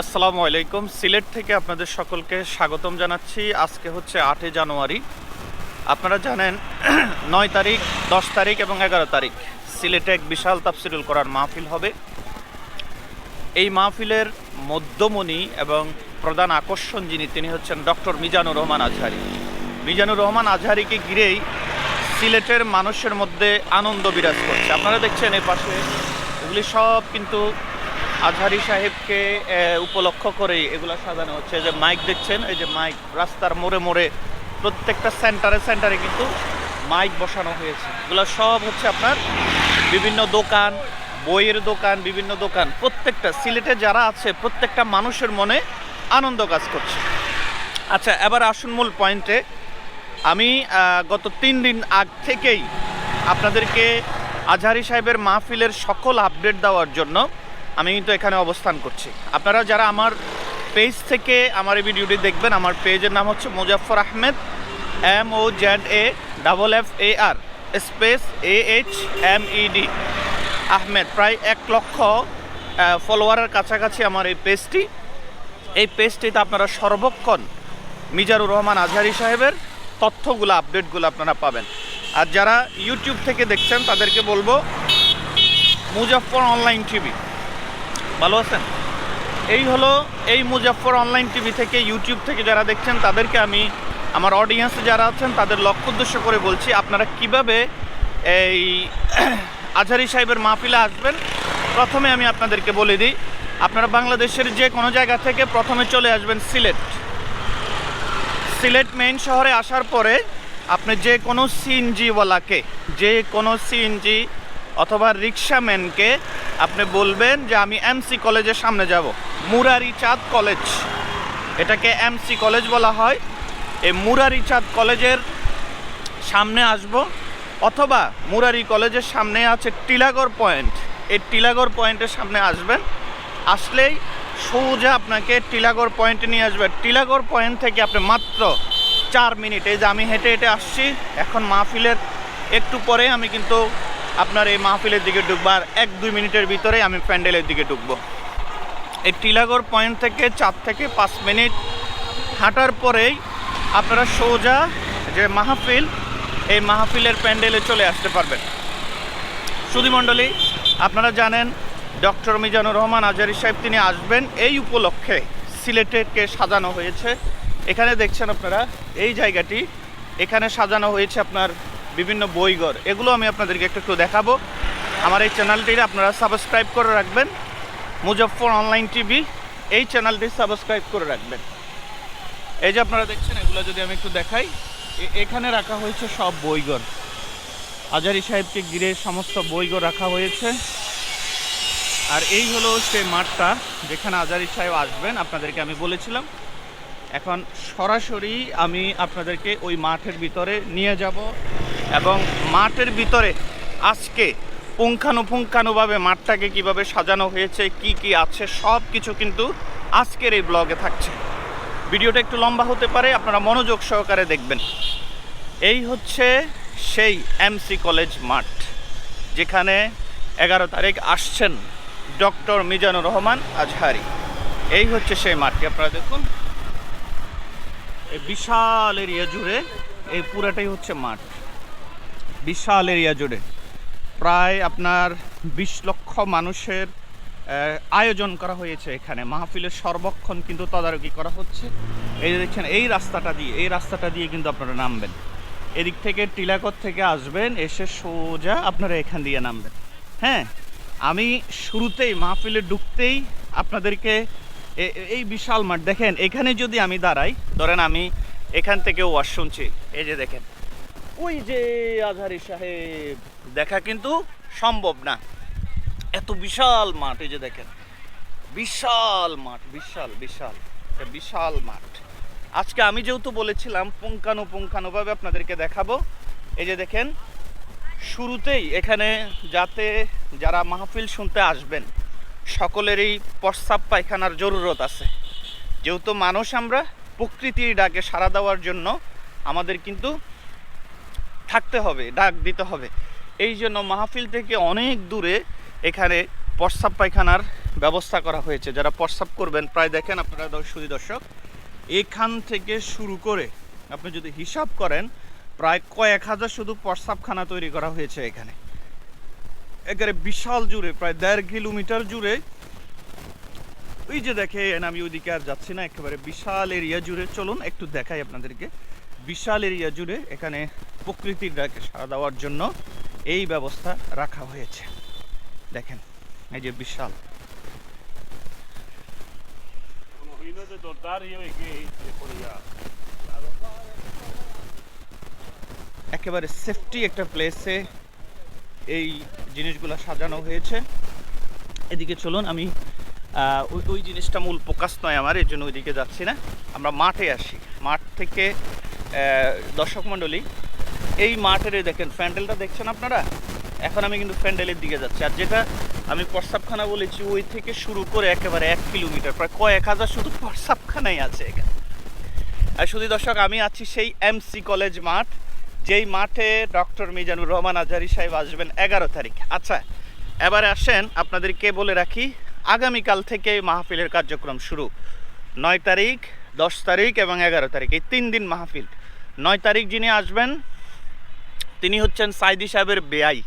আসসালামু আলাইকুম। সিলেট থেকে আপনাদের সকলকে স্বাগতম জানাচ্ছি। আজকে হচ্ছে আটই জানুয়ারি। আপনারা জানেন, নয় তারিখ, দশ তারিখ এবং এগারো তারিখ সিলেটে এক বিশাল তাফসিরুল করার মাহফিল হবে। এই মাহফিলের মধ্যমণি এবং প্রধান আকর্ষণ যিনি, তিনি হচ্ছেন ডক্টর মিজানুর রহমান আজহারি। মিজানুর রহমান আজহারিকে ঘিরেই সিলেটের মানুষের মধ্যে আনন্দ বিরাজ করছে। আপনারা দেখছেন এই পাশে এগুলি সব কিন্তু আজহারি সাহেবকে উপলক্ষ করেই এগুলো সাজানো হচ্ছে। যে মাইক দেখছেন, এই যে মাইক, রাস্তার মোড়ে মোড়ে প্রত্যেকটা সেন্টারে সেন্টারে কিন্তু মাইক বসানো হয়েছে। এগুলো সব হচ্ছে আপনার বিভিন্ন দোকান, বইয়ের দোকান, বিভিন্ন দোকান, প্রত্যেকটা সিলেটে যারা আছে, প্রত্যেকটা মানুষের মনে আনন্দ কাজ করছে। আচ্ছা এবার আসুন মূল পয়েন্টে। আমি গত তিন দিন আগ থেকেই আপনাদেরকে আজহারি সাহেবের মাহফিলের সকল আপডেট দেওয়ার জন্য আমি কিন্তু এখানে অবস্থান করছি। আপনারা যারা আমার পেজ থেকে আমার এই ভিডিওটি দেখবেন, আমার পেজের নাম হচ্ছে Muzaffar Ahmed M O Z A double F A R space A H M E D Ahmed. প্রায় এক লক্ষ ফলোয়ারের কাছাকাছি আমার এই পেজটি। এই পেজটিতে আপনারা সর্বক্ষণ মিজারুর রহমান আজহারি সাহেবের তথ্যগুলো, আপডেটগুলো আপনারা পাবেন। আর যারা ইউটিউব থেকে দেখছেন, তাদেরকে বলব মুজাফর অনলাইন টিভি। ভালো আছেন? এই হলো এই মুজাফর অনলাইন টিভি থেকে ইউটিউব থেকে যারা দেখছেন, তাদেরকে আমি, আমার অডিয়েন্সে যারা আছেন, তাদের লক্ষ্য উদ্দেশ্য করে বলছি, আপনারা কীভাবে এই আজহারি সাহেবের মাহফিলে আসবেন? প্রথমে আমি আপনাদেরকে বলে দিই, আপনারা বাংলাদেশের যে কোনো জায়গা থেকে প্রথমে চলে আসবেন সিলেট। সিলেট মেইন শহরে আসার পরে, আপনি যে কোনো সিএনজিওয়ালাকে যে কোনো সিএনজি অথবা রিক্সাম্যানকে আপনি বলবেন যে আমি এমসি কলেজের সামনে যাব। মুরারি চাঁদ কলেজ। এটাকে এমসি কলেজ বলা হয়। এই মুরারি চাঁদ কলেজের সামনে আসব অথবা মুরারি কলেজের সামনে আছে টিলাগড় পয়েন্ট। এই টিলাগড় পয়েন্টের সামনে আসবেন। আসলেই সোজা আপনাকে টিলাগড় পয়েন্টে নিয়ে আসবে। টিলাগড় পয়েন্ট থেকে আপনি মাত্র চার মিনিট, এই যে আমি হেঁটে হেঁটে আসছি, এখন মাহফিলের একটু পরে আমি কিন্তু আপনার এই মাহফিলের দিকে ঢুকবো আর এক দুই মিনিটের ভিতরে আমি প্যান্ডেলের দিকে ঢুকবো। এই টিলাগড় পয়েন্ট থেকে চার থেকে পাঁচ মিনিট হাঁটার পরেই আপনারা সোজা যে মাহফিল, এই মাহফিলের প্যান্ডেলে চলে আসতে পারবেন। সুধীমণ্ডলী আপনারা জানেন, ডক্টর মিজানুর রহমান আজারি সাহেব তিনি আসবেন এই উপলক্ষে। সিলেটেকে সাজানো হয়েছে। এখানে দেখছেন আপনারা, এই জায়গাটি, এখানে সাজানো হয়েছে আপনার বিভিন্ন বইঘর এগুলো আমি আপনাদেরকে একটু একটু দেখাবো। আমার এই চ্যানেলটির আপনারা সাবস্ক্রাইব করে রাখবেন। মুজফর অনলাইন টিভি এই চ্যানেলটি সাবস্ক্রাইব করে রাখবেন। এই যে আপনারা দেখছেন, এগুলো যদি আমি একটু দেখাই এখানে রাখা হয়েছে সব বইঘর আজারি সাহেবকে ঘিরে সমস্ত বইঘর রাখা হয়েছে। আর এই হলো সেই মাঠটা, যেখানে আজারি সাহেব আসবেন, আপনাদেরকে আমি বলেছিলাম। এখন সরাসরি আমি আপনাদেরকে ওই মাঠের ভিতরে নিয়ে যাব। এবং মাঠের ভিতরে আজকে পুঙ্খানুপুঙ্খানুভাবে মাঠটাকে কীভাবে সাজানো হয়েছে, কি কি আছে, সব কিছু কিন্তু আজকের এই ব্লগে থাকছে। ভিডিওটা একটু লম্বা হতে পারে, আপনারা মনোযোগ সহকারে দেখবেন। এই হচ্ছে সেই এমসি কলেজ মাঠ, যেখানে এগারো তারিখ আসছেন ডক্টর মিজানুর রহমান আজহারি। এই হচ্ছে সেই মাঠটি, আপনারা দেখুন। এই বিশাল এরিয়া জুড়ে এই পুরাটাই হচ্ছে মাঠ। বিশাল এরিয়া জুড়ে। প্রায় আপনার বিশ লক্ষ মানুষের আয়োজন করা হয়েছে এখানে। মাহফিলের সর্বক্ষণ কিন্তু তদারকি করা হচ্ছে। এই দেখছেন, এই রাস্তাটা দিয়ে, এই রাস্তাটা দিয়ে কিন্তু আপনারা নামবেন। এদিক থেকে টিলাকত থেকে আসবেন, এসে সোজা আপনারা এখান দিয়ে নামবেন। হ্যাঁ আমি শুরুতেই মাহফিলে ঢুকতেই আপনাদেরকে এই বিশাল মাঠ, দেখেন, এখানে যদি আমি দাঁড়াই, ধরেন আমি এখান থেকে ওয়াজ শুনছি, এই যে দেখেন ওই যে আজহারি সাহেব। দেখা কিন্তু সম্ভব না। এত বিশাল মাঠ, এই যে দেখেন। বিশাল মাঠ, বিশাল বিশাল বিশাল মাঠ। আজকে আমি যেহেতু বলেছিলাম পুঙ্খানু পুঙ্খানুভাবে আপনাদেরকে দেখাবো, এই যে দেখেন, শুরুতেই এখানে যাতে যারা মাহফিল শুনতে আসবেন, সকলেরই প্রস্তাব পায়খানার জরুরত আছে। যেহেতু মানুষ আমরা প্রকৃতির ডাকে সাড়া দেওয়ার জন্য আমাদের কিন্তু থাকতে হবে, ডাক দিতে হবে। এই জন্য মাহফিল থেকে অনেক দূরে এখানে প্রস্রাব পায়খানার ব্যবস্থা করা হয়েছে। যারা প্রস্রাব করবেন, প্রায় দেখেন আপনারা দর্শক দর্শক, এখান থেকে শুরু করে আপনি যদি হিসাব করেন, প্রায় কয়েক হাজার শুধু প্রস্রাবখানা তৈরি করা হয়েছে এখানে। একেবারে বিশাল জুড়ে, প্রায় দেড় কিলোমিটার জুড়ে। ওই যে দেখেন আমি ওইদিকে আর যাচ্ছি না, একেবারে বিশাল এরিয়া জুড়ে। চলুন, একটু দেখাই আপনাদেরকে। বিশাল এরিয়া জুড়ে এখানে প্রকৃতির ডাকে সাড়া দেওয়ার জন্য এই ব্যবস্থা রাখা হয়েছে। দেখেন এই যে বিশাল. একেবারে সেফটি একটা প্লেসে এই জিনিসগুলো সাজানো হয়েছে। এদিকে চলুন আমি ওই ওই জিনিসটা মূল প্রকাশ নয় আমার এর জন্য ওইদিকে যাচ্ছি না। আমরা মাঠে আসি। মাঠ থেকে দর্শক মণ্ডলী এই মাঠের দেখেন, প্যান্ডেলটা দেখছেন আপনারা? এখন আমি কিন্তু প্যান্ডেলের দিকে যাচ্ছি। আর যেটা আমি প্রস্তাবখানা বলেছি, ওই থেকে শুরু করে একেবারে এক কিলোমিটার, প্রায় কয়েক হাজার শুধু প্রস্তাবখানাই আছে এখানে। আর শুধু দর্শক, আমি আছি সেই এমসি কলেজ মাঠ, যেই মাঠে ডক্টর মিজানুর রহমান আজহারি সাহেব আসবেন এগারো তারিখ। আচ্ছা এবারে আসেন, আপনাদেরকে বলে রাখি, আগামীকাল থেকে মাহফিলের কার্যক্রম শুরু। নয় তারিখ, দশ তারিখ এবং এগারো তারিখ। এই তিন দিন মাহফিল। নয় তারিখ যিনি আসবেন তিনি হচ্ছেন সাইদি সাহেবের বেআই।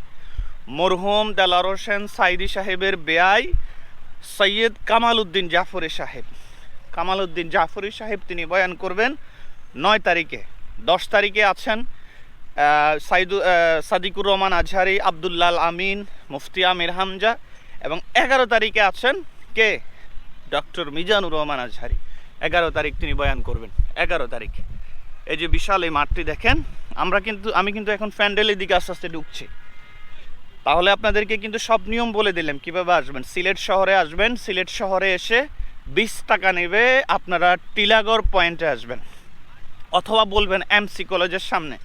মরহুম দেলার হোসেন সাইদি সাহেবের বেআই, সৈয়দ কামাল উদ্দিন জাফরি সাহেব। কামাল উদ্দিন জাফরি সাহেব তিনি বয়ান করবেন নয় তারিখে। দশ তারিখে আছেন সাইদু সাদিকুর রহমান আজহারি, আবদুল্লাল আমিন, মুফতি আমির হামজা এবং এগারো তারিখে আছেন কে? ডক্টর মিজানুর রহমান আজহারি। এগারো তারিখ তিনি বয়ান করবেন, এগারো তারিখ। এই যে বিশাল এই মাঠটি দেখেন আমরা কিন্তু, আমি কিন্তু এখন প্যান্ডেলের দিকে আস্তে আস্তে ঢুকছি। তাহলে আপনাদেরকে কিন্তু সব নিয়ম বলে দিলাম, কীভাবে আসবেন? সিলেট শহরে আসবেন, সিলেট শহরে এসে বিশ টাকা নেবে আপনারা টিলাগড় পয়েন্টে আসবেন। অথবা বলবেন এমসি কলেজের সামনে।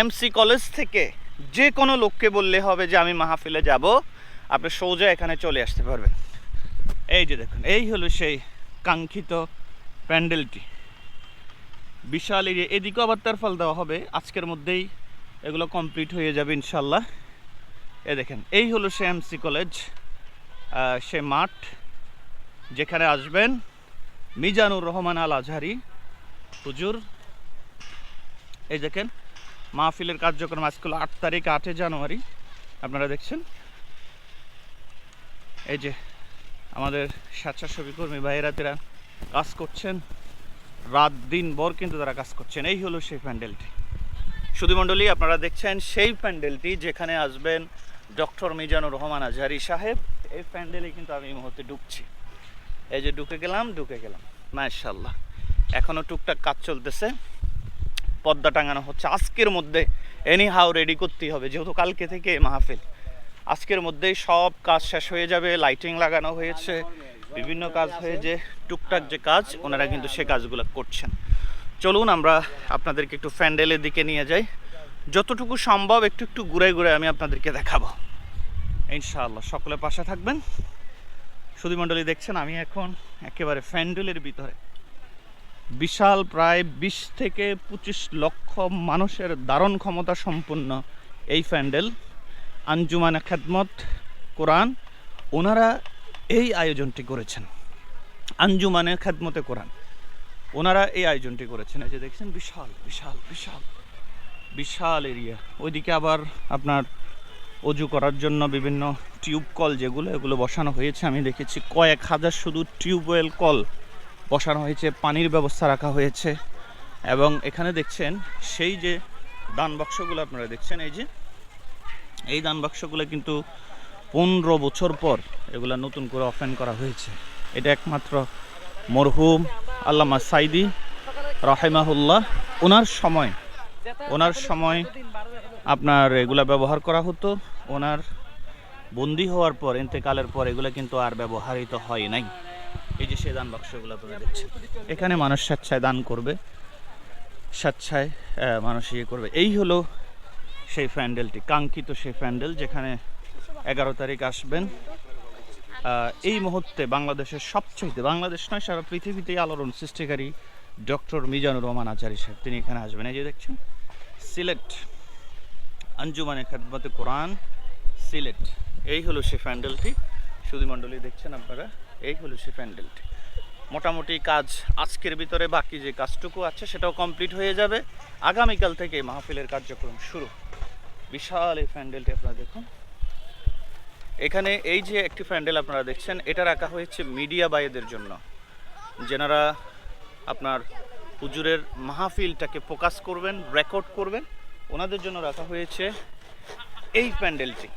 এমসি কলেজ থেকে যে কোনো লোককে বললে হবে যে, আমি মাহফিলে যাব। আপনি সোজা এখানে চলে আসতে পারবেন। এই যে দেখুন, এই হলো সেই কাঙ্ক্ষিত প্যান্ডেলটি বিশাল এরিয়া এদিকেও আবার তারফল দেওয়া হবে। আজকের মধ্যেই এগুলো কমপ্লিট হয়ে যাবে ইনশাল্লাহ এ দেখেন, এই হলো সে এমসি কলেজ সে মাঠ যেখানে আসবেন মিজানুর রহমান আল আজহারি হুজুর, এই দেখেন, মাহফিলের কার্যক্রম আজকে হলো আট তারিখ আটই জানুয়ারি। আপনারা দেখছেন? এই যে, আমাদের স্বেচ্ছাসেবী কর্মী ভাইয়েরা তারা কাজ করছেন রাত দিন ভর কিন্তু তারা কাজ করছেন। এই হলো সেই প্যান্ডেলটি। সুধী মণ্ডলী, আপনারা দেখছেন সেই প্যান্ডেলটি যেখানে আসবেন ডক্টর মিজানুর রহমান আজহারি সাহেব। এই প্যান্ডেলে কিন্তু আমি এই মুহূর্তে ঢুকছি। এই যে ঢুকে গেলাম ঢুকে গেলাম। মাশাল্লাহ এখনও টুকটাক কাজ চলতেছে। পর্দা টাঙানো হচ্ছে। আজকের মধ্যে এনি হাউ রেডি করতেই হবে, যেহেতু কালকে থেকে মাহফিল। আজকের মধ্যেই সব কাজ শেষ হয়ে যাবে লাইটিং লাগানো হয়েছে। বিভিন্ন কাজ হয়ে যে টুকটাক যে কাজ, ওনারা কিন্তু সে কাজগুলো করছেন। চলুন আমরা আপনাদেরকে একটু ফ্যান্ডেলের দিকে নিয়ে যাই। যতটুকু সম্ভব একটু একটু ঘুরে ঘুরে আমি আপনাদেরকে দেখাবো। ইনশাআল্লাহ, সকলে পাশে থাকবেন। সুধীমণ্ডলী দেখছেন, আমি এখন একেবারে ফ্যান্ডেলের ভিতরে। বিশাল প্রায় বিশ থেকে পঁচিশ লক্ষ মানুষের ধারণ ক্ষমতা সম্পন্ন এই ফ্যান্ডেল আঞ্জুমানে খেদমত, কোরআন। ওনারা এই আয়োজনটি করেছেন। আঞ্জুমানে খেদমতে কোরআন। ওনারা এই আয়োজনটি করেছেন। এই যে দেখছেন, বিশাল বিশাল বিশাল বিশাল এরিয়া। ওইদিকে আবার আপনার অজু করার জন্য বিভিন্ন টিউব কল যেগুলো, এগুলো বসানো হয়েছে। আমি দেখেছি কয়েক হাজার শুধু টিউবওয়েল কল বসানো হয়েছে, পানির ব্যবস্থা রাখা হয়েছে। এবং এখানে দেখছেন, সেই যে দান বাক্সগুলো আপনারা দেখছেন, এই যে, এই দান বাক্সগুলো কিন্তু পনেরো বছর পর এগুলো নতুন করে ওপেন করা হয়েছে। এটা একমাত্র মরহুম আল্লামা সাইদি রাহেমাহুল্লাহ। ওনার সময় ওনার সময় আপনার এগুলা ব্যবহার করা হতো। ওনার বন্দি হওয়ার পর ইন্তেকালের পর এগুলো কিন্তু আর ব্যবহৃত হয় নাই। এই যে সে দান বাক্সগুলো আপনারা দেখছেন। এখানে মানুষ স্বেচ্ছায় দান করবে, স্বেচ্ছায় মানুষ ইয়ে করবে। এই হলো সেই প্যান্ডেলটি, কাঙ্ক্ষিত সেই প্যান্ডেল যেখানে এগারো তারিখ আসবেন। এই মুহূর্তে বাংলাদেশের সবচেয়ে বাংলাদেশ নয়, সারা পৃথিবীতেই আলোড়ন সৃষ্টিকারী ডক্টর মিজানুর রহমান আচারি সাহেব। তিনি এখানে আসবেন। এই যে দেখছেন সিলেট আঞ্জুমানে খেদমতে কোরআন সিলেট এই হলো সে প্যান্ডেলটি। সুধীমণ্ডলী দেখছেন আপনারা? এই হলো সে প্যান্ডেলটি। মোটামুটি কাজ আজকের ভিতরে বাকি যে কাজটুকু আছে, সেটাও কমপ্লিট হয়ে যাবে। আগামীকাল থেকে মাহফিলের কার্যক্রম শুরু। বিশাল এই প্যান্ডেলটি আপনারা দেখুন। এখানে এই যে একটি প্যান্ডেল আপনারা দেখছেন, এটা রাখা হয়েছে মিডিয়া বাইদের জন্য। যেনারা আপনার হুজুরের মাহফিলটাকে ফোকাস করবেন, রেকর্ড করবেন, ওনাদের জন্য রাখা হয়েছে এই প্যান্ডেলটি।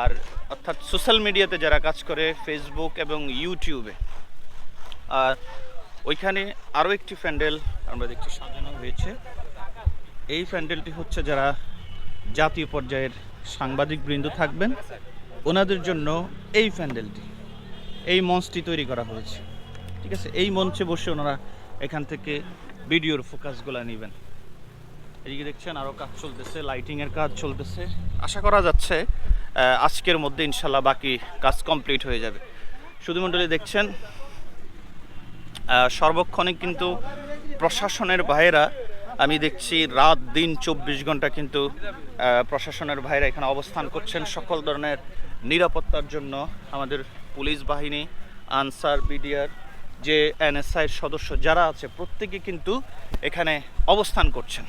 আর অর্থাৎ সোশ্যাল মিডিয়াতে যারা কাজ করে, ফেসবুক এবং ইউটিউবে, আর ওইখানে আরও একটি প্যান্ডেল আমরা দেখছি সাজানো হয়েছে। এই প্যান্ডেলটি হচ্ছে যারা জাতীয় পর্যায়ের সাংবাদিক বৃন্দ থাকবেন। ওনাদের জন্য এই প্যান্ডেলটি, এই মঞ্চটি তৈরি করা হয়েছে। ঠিক আছে, এই মঞ্চে বসে ওনারা এখান থেকে ভিডিওর ফোকাসগুলো নেবেন। এদিকে দেখছেন আরও কাজ চলতেছে, লাইটিংয়ের কাজ চলতেছে। আশা করা যাচ্ছে আজকের মধ্যে ইনশাল্লাহ বাকি কাজ কমপ্লিট হয়ে যাবে। সুধীমণ্ডলী দেখছেন সর্বক্ষণে কিন্তু প্রশাসনের ভাইয়েরা আমি দেখছি রাত দিন চব্বিশ ঘণ্টা কিন্তু প্রশাসনের ভাইরা এখানে অবস্থান করছেন সকল ধরনের নিরাপত্তার জন্য। আমাদের পুলিশ বাহিনী, আনসার, বিডিআর, যে এনএসআইয়ের সদস্য যারা আছে, প্রত্যেকে কিন্তু এখানে অবস্থান করছেন।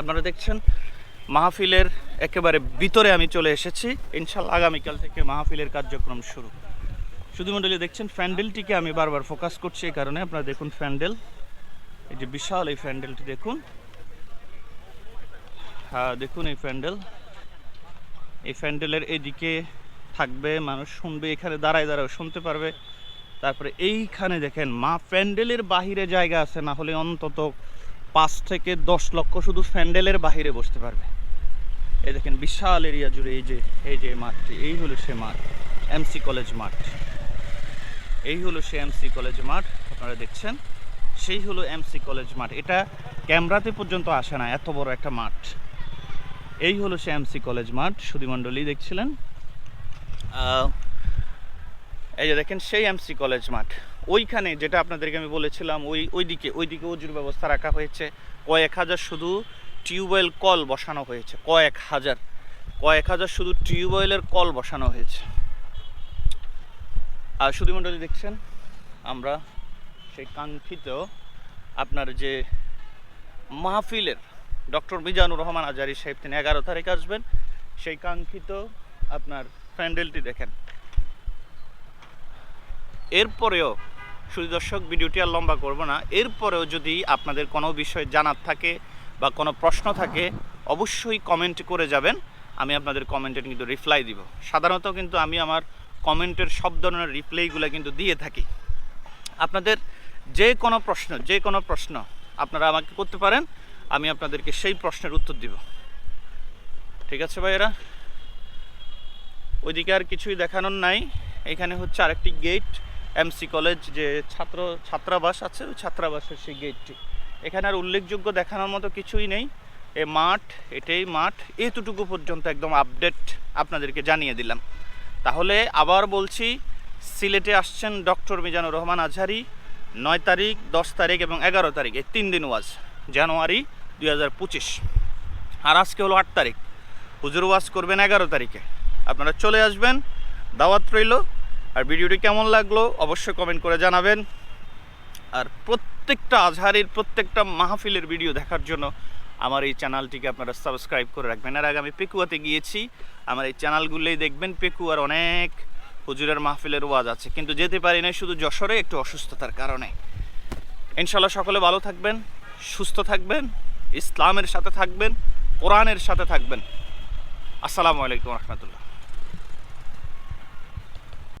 আপনারা দেখছেন, মাহফিলের একেবারে ভিতরে আমি চলে এসেছি। ইনশাল্লাহ আগামীকাল থেকে মাহফিলের কার্যক্রম শুরু। শুধু মণ্ডলী দেখছেন প্যান্ডেলটিকে আমি বারবার ফোকাস করছি এই কারণে। আপনারা দেখুন প্যান্ডেল এই যে বিশাল এই প্যান্ডেলটি দেখুন। হ্যাঁ দেখুন এই প্যান্ডেল। এই প্যান্ডেলের এদিকে থাকবে, মানুষ শুনবে, এখানে দাঁড়ায় দাঁড়ায় শুনতে পারবে। তারপরে এইখানে দেখেন, মা প্যান্ডেলের বাহিরে জায়গা আছে, না হলে অন্তত পাঁচ থেকে দশ লক্ষ শুধু প্যান্ডেলের বাহিরে বসতে পারবে। এই দেখেন, বিশাল এরিয়া জুড়ে এই যে এই যে মাঠটি, এই হলো সে মাঠ এমসি কলেজ মাঠ। এই হলো সে এমসি কলেজ মাঠ, আপনারা দেখছেন। সেই হলো এমসি কলেজ মাঠ। এটা ক্যামেরাতে পর্যন্ত আসে না, এত বড় একটা মাঠ। এই হলো সে এমসি কলেজ মাঠ সুধীমণ্ডলী দেখছিলেন। এই যে দেখেন, সেই এমসি কলেজ মাঠ। ওইখানে যেটা আপনাদেরকে আমি বলেছিলাম, ওই, ওইদিকে ওইদিকে উজুর ব্যবস্থা রাখা হয়েছে। কয়েক হাজার শুধু টিউবওয়েল কল বসানো হয়েছে, কয়েক হাজার। কয়েক হাজার শুধু টিউবওয়েলের কল বসানো হয়েছে। আর সুধীমণ্ডলী দেখছেন? আমরা সেই কাঙ্ক্ষিত আপনার যে মাহফিলের ডক্টর মিজানুর রহমান আজারি সাহেব, তিনি এগারো তারিখ আসবেন। সেই কাঙ্ক্ষিত আপনার প্যান্ডেলটি দেখেন। এরপরেও, শুধু দর্শক, ভিডিওটি আর লম্বা করব না, এরপরেও যদি আপনাদের কোনো বিষয় জানার থাকে বা কোনো প্রশ্ন থাকে, অবশ্যই কমেন্ট করে যাবেন। আমি আপনাদের কমেন্টের কিন্তু রিপ্লাই দিব। সাধারণত কিন্তু আমি আমার কমেন্টের সব ধরনের রিপ্লাইগুলো কিন্তু দিয়ে থাকি। আপনাদের যে কোনো প্রশ্ন, যে কোনো প্রশ্ন আপনারা আমাকে করতে পারেন, আমি আপনাদেরকে সেই প্রশ্নের উত্তর দিব। ঠিক আছে ভাইয়েরা? ওইদিকে আর কিছুই দেখানোর নাই। এখানে হচ্ছে আরেকটি গেট এমসি কলেজ যে ছাত্র, ছাত্রাবাস আছে, ওই ছাত্রাবাসের সেই গেটটি এখানে আর উল্লেখযোগ্য দেখানোর মতো কিছুই নেই। এ মাঠ, এটাই মাঠ। এতটুকু পর্যন্ত একদম আপডেট আপনাদেরকে জানিয়ে দিলাম। তাহলে আবার বলছি, সিলেটে আসছেন ডক্টর মিজানুর রহমান আজহারি। নয় তারিখ, দশ তারিখ এবং এগারো তারিখ, এই তিন দিন ওয়াজ, জানুয়ারি দুই হাজার পঁচিশ। আর আজকে হলো আট তারিখ, হুজুর ওয়াজ করবেন এগারো তারিখে। আপনারা চলে আসবেন, দাওয়াত রইল, আর ভিডিওটি কেমন লাগল অবশ্যই কমেন্ট করে জানাবেন। আর প্রত্যেকটা আজহারের প্রত্যেকটা মাহফিলের ভিডিও দেখার জন্য আমার এই চ্যানেলটিকে আপনারা সাবস্ক্রাইব করে রাখবেন। আর আগে আমি পেকুয়াতে গিয়েছি, আমার এই চ্যানেলগুলোই দেখবেন, পেকুয়ার অনেক হুজুরের মাহফিলের ওয়াজ আছে, কিন্তু যেতে পারি না শুধু যশোরে একটু অসুস্থতার কারণে। ইনশাল্লাহ সকলে ভালো থাকবেন, সুস্থ থাকবেন, ইসলামের সাথে থাকবেন, কোরআনের সাথে থাকবেন। আসসালামু আলাইকুম রহমতুল্লাহ।